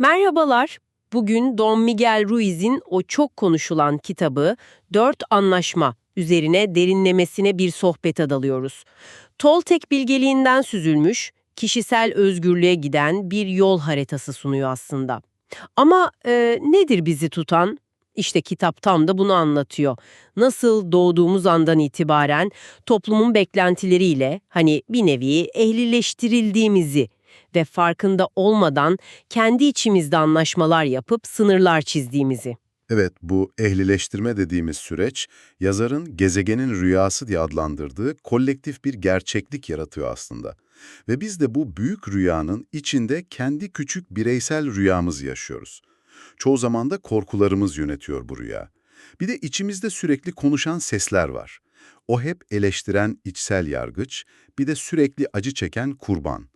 Merhabalar. Bugün Don Miguel Ruiz'in o çok konuşulan kitabı Dört Anlaşma üzerine derinlemesine bir sohbete dalıyoruz. Toltek bilgeliğinden süzülmüş, kişisel özgürlüğe giden bir yol haritası sunuyor aslında. Ama e, nedir bizi tutan? İşte kitap tam da bunu anlatıyor. Nasıl doğduğumuz andan itibaren toplumun beklentileriyle hani bir nevi ehlileştirildiğimizi ve farkında olmadan kendi içimizde anlaşmalar yapıp sınırlar çizdiğimizi. Evet, bu ehlileştirme dediğimiz süreç, yazarın gezegenin rüyası diye adlandırdığı kolektif bir gerçeklik yaratıyor aslında. Ve biz de bu büyük rüyanın içinde kendi küçük bireysel rüyamızı yaşıyoruz. Çoğu zaman da korkularımız yönetiyor bu rüya. Bir de içimizde sürekli konuşan sesler var. O hep eleştiren içsel yargıç, bir de sürekli acı çeken kurban.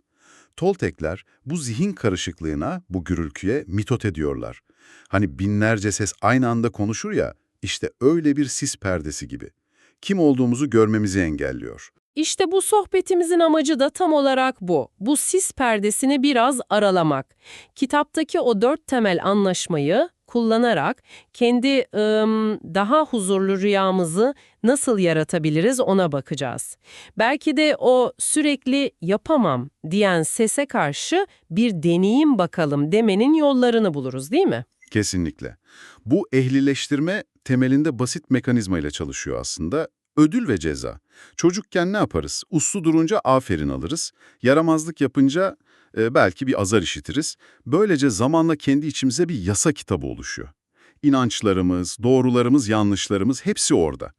Toltekler bu zihin karışıklığına, bu gürültüye mitot ediyorlar. Hani binlerce ses aynı anda konuşur ya, işte öyle bir sis perdesi gibi. Kim olduğumuzu görmemizi engelliyor. İşte bu sohbetimizin amacı da tam olarak bu. Bu sis perdesini biraz aralamak. Kitaptaki o dört temel anlaşmayı kullanarak kendi ım, daha huzurlu rüyamızı nasıl yaratabiliriz ona bakacağız. Belki de o sürekli yapamam diyen sese karşı bir deneyim bakalım demenin yollarını buluruz değil mi? Kesinlikle. Bu ehlileştirme temelinde basit mekanizmayla çalışıyor aslında. Ödül ve ceza. Çocukken ne yaparız? Uslu durunca aferin alırız. Yaramazlık yapınca e, belki bir azar işitiriz. Böylece zamanla kendi içimize bir yasa kitabı oluşuyor. İnançlarımız, doğrularımız, yanlışlarımız hepsi orada.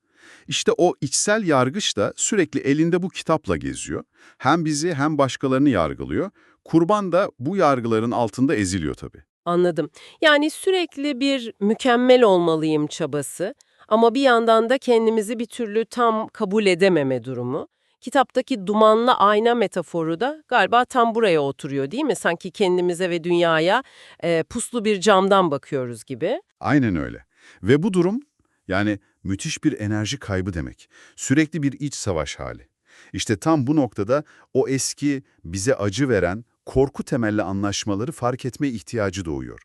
İşte o içsel yargıç da sürekli elinde bu kitapla geziyor. Hem bizi hem başkalarını yargılıyor. Kurban da bu yargıların altında eziliyor tabii. Anladım. Yani sürekli bir mükemmel olmalıyım çabası ama bir yandan da kendimizi bir türlü tam kabul edememe durumu. Kitaptaki dumanlı ayna metaforu da galiba tam buraya oturuyor değil mi? Sanki kendimize ve dünyaya e, puslu bir camdan bakıyoruz gibi. Aynen öyle. Ve bu durum yani müthiş bir enerji kaybı demek. Sürekli bir iç savaş hali. İşte tam bu noktada o eski bize acı veren korku temelli anlaşmaları fark etme ihtiyacı doğuyor.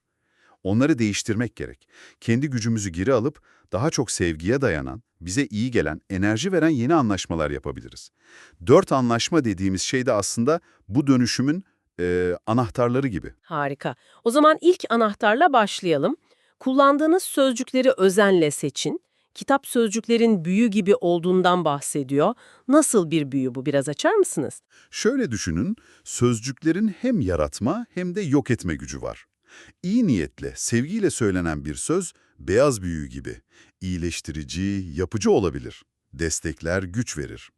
Onları değiştirmek gerek. Kendi gücümüzü geri alıp daha çok sevgiye dayanan, bize iyi gelen, enerji veren yeni anlaşmalar yapabiliriz. Dört anlaşma dediğimiz şey de aslında bu dönüşümün e, anahtarları gibi. Harika. O zaman ilk anahtarla başlayalım. Kullandığınız sözcükleri özenle seçin. Kitap sözcüklerin büyü gibi olduğundan bahsediyor. Nasıl bir büyü bu biraz açar mısınız? Şöyle düşünün, sözcüklerin hem yaratma hem de yok etme gücü var. İyi niyetle, sevgiyle söylenen bir söz, beyaz büyü gibi, iyileştirici, yapıcı olabilir. Destekler, güç verir.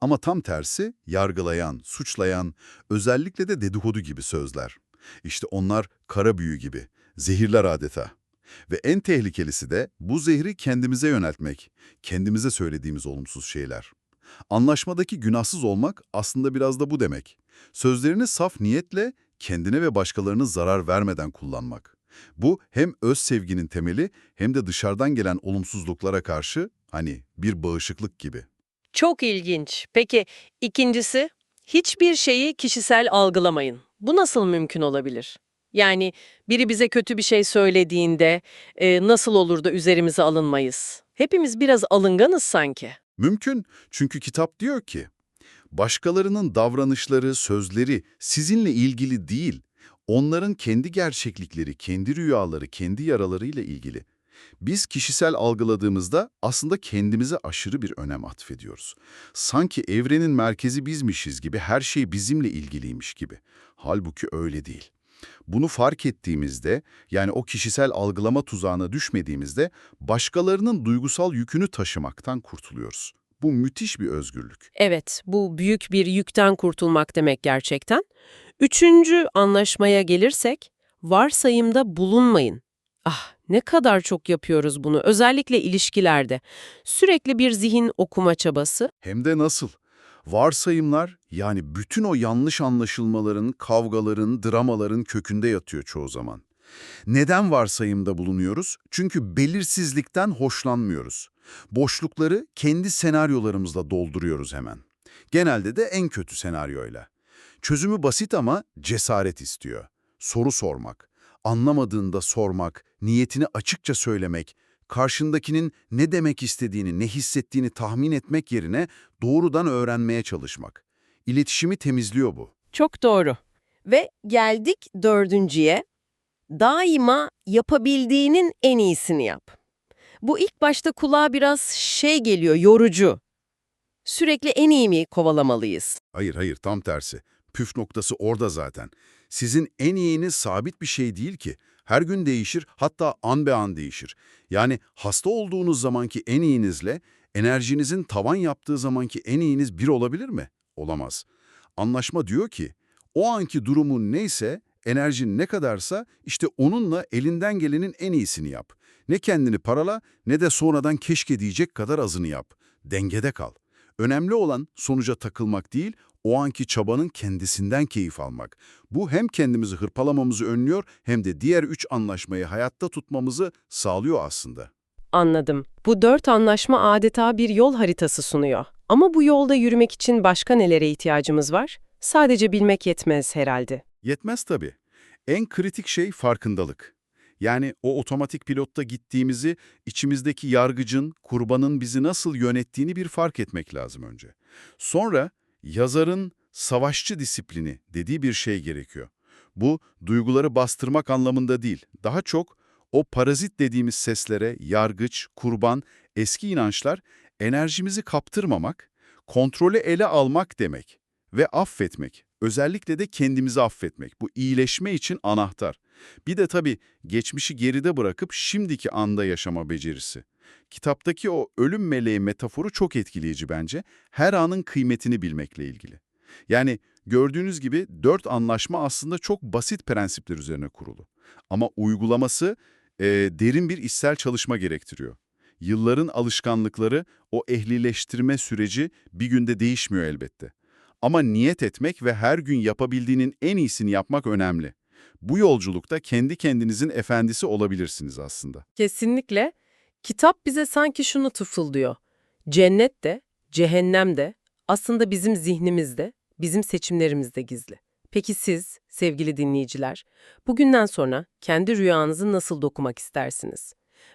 Ama tam tersi, yargılayan, suçlayan, özellikle de dedikodu gibi sözler. İşte onlar kara büyü gibi, zehirler adeta. Ve en tehlikelisi de bu zehri kendimize yöneltmek, kendimize söylediğimiz olumsuz şeyler. Anlaşmadaki günahsız olmak aslında biraz da bu demek. Sözlerini saf niyetle kendine ve başkalarına zarar vermeden kullanmak. Bu hem öz sevginin temeli hem de dışarıdan gelen olumsuzluklara karşı hani bir bağışıklık gibi. Çok ilginç. Peki ikincisi, hiçbir şeyi kişisel algılamayın. Bu nasıl mümkün olabilir? Yani biri bize kötü bir şey söylediğinde e, nasıl olur da üzerimize alınmayız? Hepimiz biraz alınganız sanki. Mümkün çünkü kitap diyor ki, başkalarının davranışları, sözleri sizinle ilgili değil, onların kendi gerçeklikleri, kendi rüyaları, kendi yaralarıyla ilgili. Biz kişisel algıladığımızda aslında kendimize aşırı bir önem atfediyoruz. Sanki evrenin merkezi bizmişiz gibi, her şey bizimle ilgiliymiş gibi. Halbuki öyle değil. Bunu fark ettiğimizde, yani o kişisel algılama tuzağına düşmediğimizde başkalarının duygusal yükünü taşımaktan kurtuluyoruz. Bu müthiş bir özgürlük. Evet, bu büyük bir yükten kurtulmak demek gerçekten. Üçüncü anlaşmaya gelirsek, varsayımda bulunmayın. Ah, ne kadar çok yapıyoruz bunu, özellikle ilişkilerde. Sürekli bir zihin okuma çabası. Hem de nasıl? Varsayımlar, yani bütün o yanlış anlaşılmaların, kavgaların, dramaların kökünde yatıyor çoğu zaman. Neden varsayımda bulunuyoruz? Çünkü belirsizlikten hoşlanmıyoruz. Boşlukları kendi senaryolarımızla dolduruyoruz hemen. Genelde de en kötü senaryoyla. Çözümü basit ama cesaret istiyor. Soru sormak, Anlamadığında sormak, niyetini açıkça söylemek, karşındakinin ne demek istediğini, ne hissettiğini tahmin etmek yerine doğrudan öğrenmeye çalışmak. İletişimi temizliyor bu. Çok doğru. Ve geldik dördüncüye. Daima yapabildiğinin en iyisini yap. Bu ilk başta kulağa biraz şey geliyor, yorucu. Sürekli en iyi mi kovalamalıyız? Hayır hayır tam tersi. Püf noktası orada zaten. Sizin en iyiniz sabit bir şey değil ki. Her gün değişir hatta an be an değişir. Yani hasta olduğunuz zamanki en iyinizle enerjinizin tavan yaptığı zamanki en iyiniz bir olabilir mi? Olamaz. Anlaşma diyor ki o anki durumun neyse enerjin ne kadarsa işte onunla elinden gelenin en iyisini yap. Ne kendini parala ne de sonradan keşke diyecek kadar azını yap. Dengede kal. Önemli olan sonuca takılmak değil, o anki çabanın kendisinden keyif almak. Bu hem kendimizi hırpalamamızı önlüyor hem de diğer üç anlaşmayı hayatta tutmamızı sağlıyor aslında. Anladım. Bu dört anlaşma adeta bir yol haritası sunuyor. Ama bu yolda yürümek için başka nelere ihtiyacımız var? Sadece bilmek yetmez herhalde. Yetmez tabii. En kritik şey farkındalık. Yani o otomatik pilotta gittiğimizi, içimizdeki yargıcın, kurbanın bizi nasıl yönettiğini bir fark etmek lazım önce. Sonra yazarın savaşçı disiplini dediği bir şey gerekiyor. Bu duyguları bastırmak anlamında değil, daha çok o parazit dediğimiz seslere, yargıç, kurban, eski inançlar enerjimizi kaptırmamak, kontrolü ele almak demek ve affetmek. Özellikle de kendimizi affetmek. Bu iyileşme için anahtar. Bir de tabii geçmişi geride bırakıp şimdiki anda yaşama becerisi. Kitaptaki o ölüm meleği metaforu çok etkileyici bence. Her anın kıymetini bilmekle ilgili. Yani gördüğünüz gibi dört anlaşma aslında çok basit prensipler üzerine kurulu. Ama uygulaması e, derin bir içsel çalışma gerektiriyor. Yılların alışkanlıkları, o ehlileştirme süreci bir günde değişmiyor elbette. Ama niyet etmek ve her gün yapabildiğinin en iyisini yapmak önemli. Bu yolculukta kendi kendinizin efendisi olabilirsiniz aslında. Kesinlikle. Kitap bize sanki şunu tıfıldıyor. Cennet de, cehennem de aslında bizim zihnimizde, bizim seçimlerimizde gizli. Peki siz, sevgili dinleyiciler, bugünden sonra kendi rüyanızı nasıl dokumak istersiniz?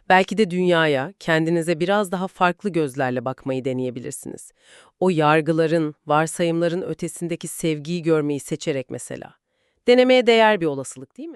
Belki de dünyaya, kendinize biraz daha farklı gözlerle bakmayı deneyebilirsiniz. O yargıların, varsayımların ötesindeki sevgiyi görmeyi seçerek mesela. Denemeye değer bir olasılık değil mi?